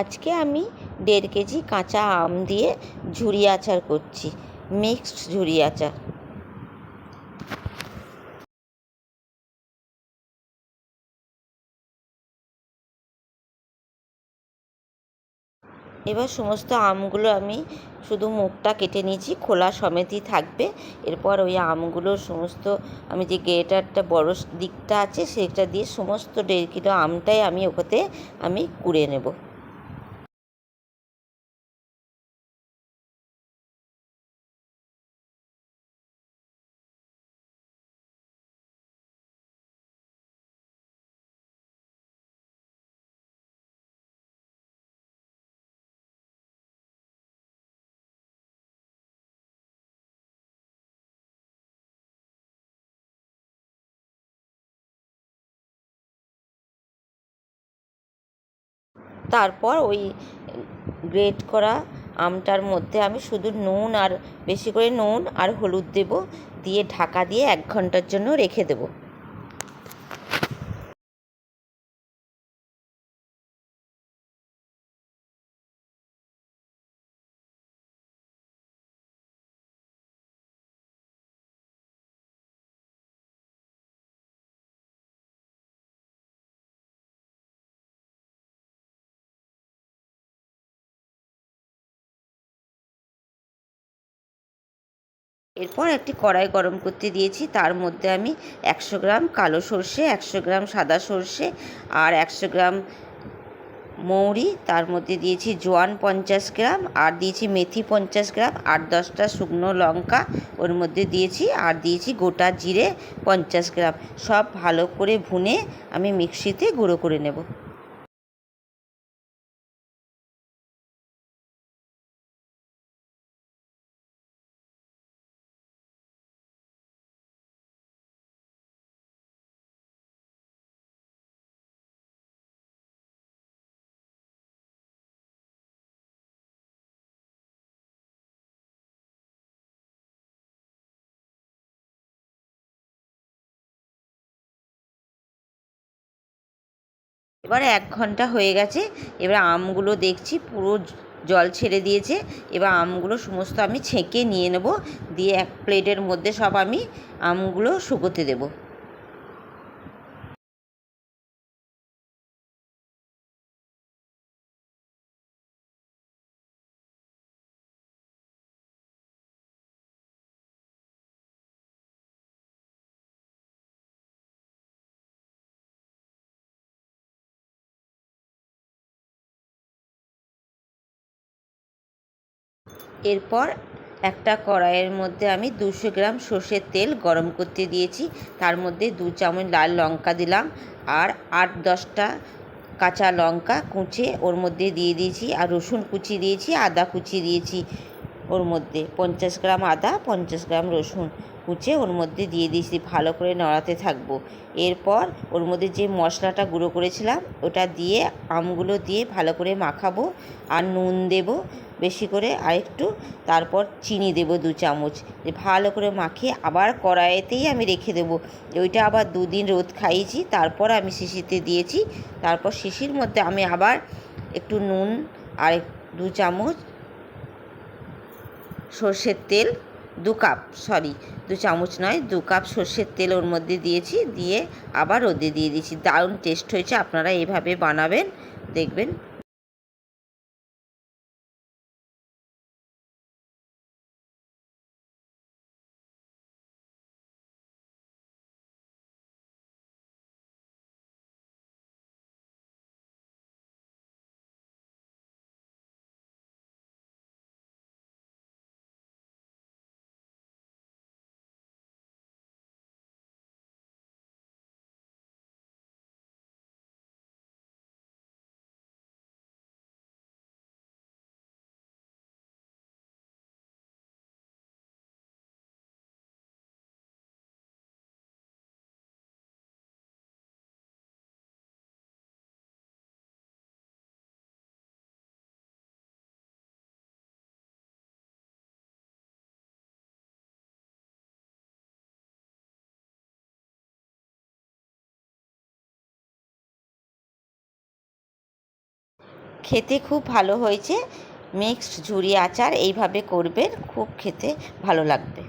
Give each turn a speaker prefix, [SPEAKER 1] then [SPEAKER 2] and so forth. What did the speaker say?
[SPEAKER 1] আজকে আমি দেড় কেজি কাঁচা আম দিয়ে ঝুরি আচার করছি, মিক্সড ঝুরি আচার। এবার সমস্ত আমগুলো আমি শুধু মুখটা কেটে নিয়েছি, খোলা সমেতই থাকবে। এরপর ওই আমগুলো সমস্ত, আমি যে গ্রেটারটা, বড় দিকটা আছে, সেটা দিয়ে সমস্ত দেড় কিলো আমটাই আমি ওখানে আমি কুড়ে নেব। তারপর ওই গ্রেট করা আমটার মধ্যে আমি শুধু নুন আর বেশি করে নুন আর হলুদ দেবো, দিয়ে ঢাকা দিয়ে এক ঘণ্টার জন্য রেখে দেবো। এরপর একটি কড়াই গরম করতে দিয়েছি। তার মধ্যে আমি একশো গ্রাম কালো সর্ষে, একশো গ্রাম সাদা সর্ষে আর একশো গ্রাম মৌরি। তার মধ্যে দিয়েছি জোয়ান পঞ্চাশ গ্রাম, আর দিয়েছি মেথি পঞ্চাশ গ্রাম, আর দশটা শুকনো লঙ্কা। ওর মধ্যে দিয়েছি, আর দিয়েছি গোটা জিরে পঞ্চাশ গ্রাম। সব ভালো করে ভুনে আমি মিক্সিতে গুঁড়ো করে নেব। এবারে এক ঘণ্টা হয়ে গেছে, এবার আমগুলো দেখছি পুরো জল ছেড়ে দিয়েছে, এবার আমগুলো সমস্ত আমি ছেঁকে নিয়ে নেব, দিয়ে এক প্লেটের মধ্যে সব আমি আমগুলো শুকোতে দেবো। এরপর একটা কড়াইয়ের মধ্যে আমি দুশো গ্রাম সর্ষের তেল গরম করতে দিয়েছি। তার মধ্যে দু চামচ লাল লঙ্কা দিলাম আর আট দশটা কাঁচা লঙ্কা কুচে ওর মধ্যে দিয়ে দিয়েছি। আর রসুন কুচি দিয়েছি, আদা কুচি দিয়েছি। ওর মধ্যে পঞ্চাশ গ্রাম আদা, পঞ্চাশ গ্রাম রসুন কুচে ওর মধ্যে দিয়ে দিয়েছি ভালো করে নড়াতে থাকব। এরপর ওর মধ্যে যে মশলাটা গুঁড়ো করেছিলাম, ওটা দিয়ে আমগুলো দিয়ে ভালো করে মাখাবো আর নুন দেব বেশি করে আর একটু, তারপর চিনি দেব দু চামচ। যে ভালো করে মাখিয়ে আবার কড়াইতেই আমি রেখে দেবো। ওইটা আবার দুদিন রোদ খাইয়েছি, তারপর আমি শিশিতে দিয়েছি। তারপর শিশির মধ্যে আমি আবার একটু নুন আর দু চামচ সর্ষের তেল দু কাপ সরি দু চামচ নয়, দু কাপ সর্ষের তেল ওর মধ্যে দিয়েছি, দিয়ে আবার রোদে দিয়ে দিয়েছি। দারুণ টেস্ট হয়েছে, আপনারা এভাবে বানাবেন, দেখবেন খেতে খুব ভালো হয়েছে। মিক্সড ঝুরি আচার এইভাবে করবেন খুব খেতে ভালো লাগবে।